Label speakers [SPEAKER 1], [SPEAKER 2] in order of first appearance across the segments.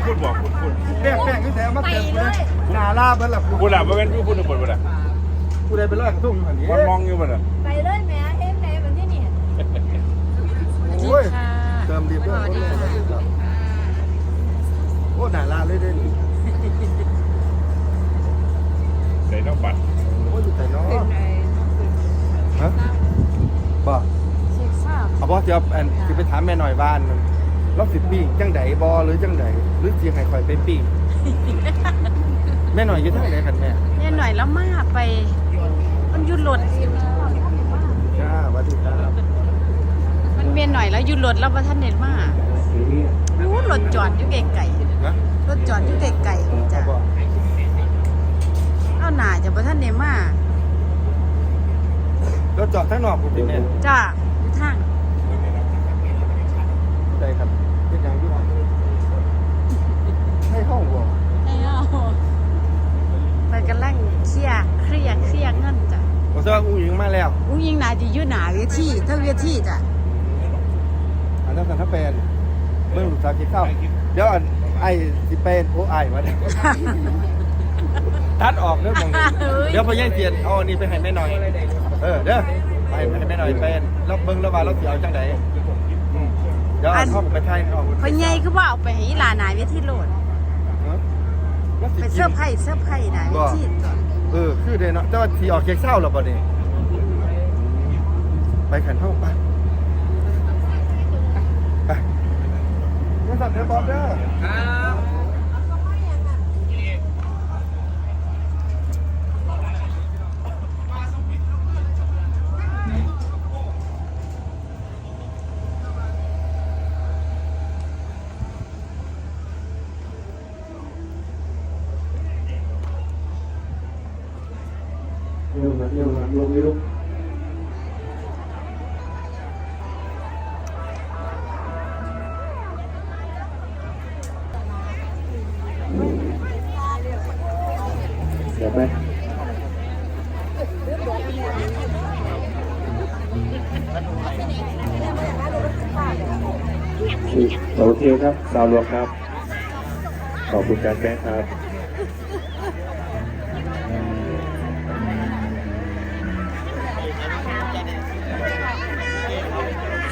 [SPEAKER 1] นพูดบอกพูดพูด
[SPEAKER 2] แป้งแป้งนี่แถมมาเต็มเลยหนาลาเบิ้ลล่ะ
[SPEAKER 1] พูดละบ่เป็นพูดพูดบ่ละ
[SPEAKER 2] กูได้ไปร้อยกระทุ่งอยู่หันนี้
[SPEAKER 1] มันมองอยู่บ่ละ
[SPEAKER 3] ไปเลยแม่เอ็มไหนวันที่นี่
[SPEAKER 2] โอ้ยเติมดีเพื่อนโอ้หนาลาเลยเด้
[SPEAKER 1] ใส่น้องบัตร
[SPEAKER 2] โอ้ยอยู่แต่น้อฮะบ่
[SPEAKER 3] เช็คทราบ
[SPEAKER 2] เอาบ่จะอันสิไปถามแม่หน่อยบ้านมัน รอบสิบปีจังไดบ่หรือจังไดหรือสิให้ข่อยไปปีแม่หน่อยอยู่ทางไหนกันแม่
[SPEAKER 4] เนี่ยหน่อยแล้วมาไป มันหยุดรถ
[SPEAKER 2] จ้าสวัสดีครับ
[SPEAKER 4] มันเมียนหน่อยแล้วหยุดรถแล้วประท่านเน็ตมารู้รถจอดอยู่ไกล
[SPEAKER 2] นะ
[SPEAKER 4] ๆรถจอดอยู่ไกลๆจ้ะ
[SPEAKER 2] บ่
[SPEAKER 4] เอาหน่าจะประท่านเน็ตมา
[SPEAKER 2] เราจอดข้างนอกผมดิแม่
[SPEAKER 4] จ้าอยู่ทาง
[SPEAKER 2] ได้ครับเป็นยังอยู่ห้องให้ห้องบ่
[SPEAKER 4] ไอ้เอาไป กันลังเคลียร์เคลียร์เคลียร์เงินจ้ะ
[SPEAKER 2] ผมจะว่าอุ้งยิงมาแล้ว
[SPEAKER 4] อุ้งยิงหนาจะอยู่หนาเวทีถ้าเวทีจ้ะ
[SPEAKER 2] อันนั้นสันทเป็นเมื่อหลุดจากกินข้าวเดี๋ยวอันไอ้สิเป็นโอ้ไอ้มาเนี่ยตัดออกเรื่องมองเดี๋ยวพอแย่งเทียนเอาอันนี้ไปให้แม่หน่อย เออเด้อไปให้แม่หน่อยเป็นแล้วเบิ่งแล้วว่าเราสิเอาจังไดอืมเดี๋ยวเอาเข้าไปถ่ายออก
[SPEAKER 4] พอใหญ่คือว่าเอาไปให้อีหลาหนาเวทีโหลด
[SPEAKER 2] เออ แล้วสิ
[SPEAKER 4] ไป
[SPEAKER 2] กิน
[SPEAKER 4] เสื้อร์ไผ่เสื้อร์ไผ่หนาเวทีจ้ะ
[SPEAKER 2] เออคือเด้เนาะแต่ว่าทีออกเค้กเศร้าแล้วบ่เนี่ยไปขันเท่าไปไปยังสั่นเด้อบอบเด้อ เร็วนะเร็วนะลงไม่ลุกเดี๋ยวไป
[SPEAKER 5] โอเคครับดาวรวมครับ ขอบคุณการแจ้งครับ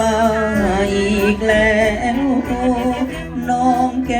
[SPEAKER 6] มาอีกแล้วน้องแก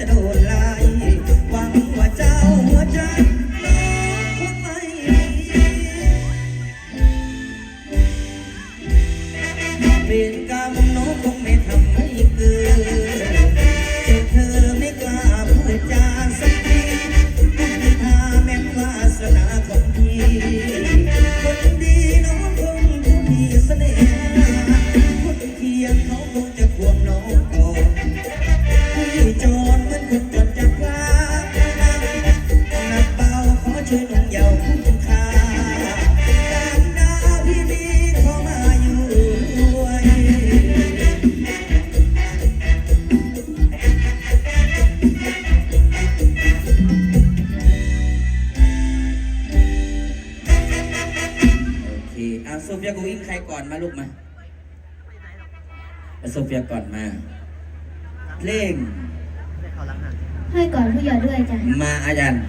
[SPEAKER 6] จะโดน เอาโซเฟียกูอิงใครก่อนมาลูกมาเาโซเฟียก่อนมา เพลง
[SPEAKER 7] ให้ก่อนผู้ใหญ่ด้วยจ้ะ
[SPEAKER 6] มาอาจารย์